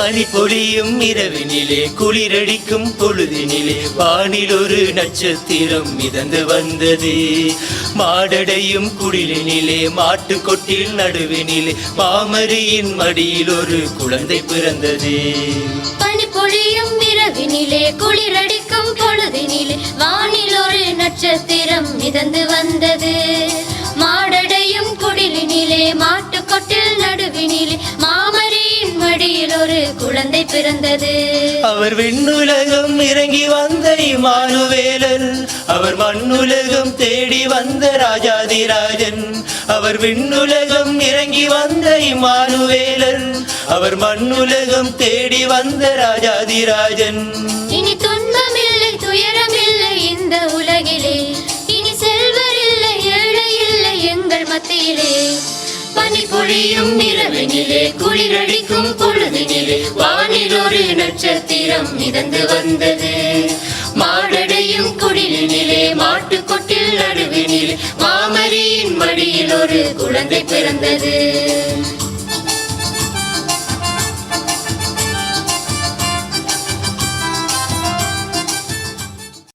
பனி பொழியும் இரவினிலே குளிரடிக்கும் பொழுதினிலே வானில் ஒரு நட்சத்திரம் மிதந்து வந்தது. மாடடையும் குடிலினிலே மாட்டு கொட்டில் நடுவினிலே பாமரியின் மடியில் ஒரு குழந்தை பிறந்தது. பனி பொழியும் இரவினிலே குளிரடிக்கும் பொழுதினிலே வானில் ஒரு நட்சத்திரம் மிதந்து வந்தது. மாடடையும் குடிலினிலே மாட்டு கொட்டில் நடுவினிலே மா குழந்தை பிறந்தது. அவர் விண்ணுலகம் இறங்கி வந்த இமானுவேலன். அவர் மண்ணுலகம் தேடி வந்த ராஜாதிராஜன். அவர் விண்ணுலகம் இறங்கி வந்த இமானுவேலன். அவர் மண்ணுலகம் தேடி வந்த ராஜாதிராஜன். இனி துன்பமில்லை துயரமில்லை இந்த உலகிலே. இனி செல்வர் இல்லை ஏழை இல்லை எங்கள் மத்தியிலே. பனி பொழியும் இரவினிலே குளிரடிக்கும் பொழுதினிலே வானில் ஒரு நட்சத்திரம் மிதந்து வந்தது. மாடடையும் குடிலினிலே மாட்டுக்கொட்டில் நடுவினில் மாமரியின் மடியில் ஒரு குழந்தை பிறந்தது.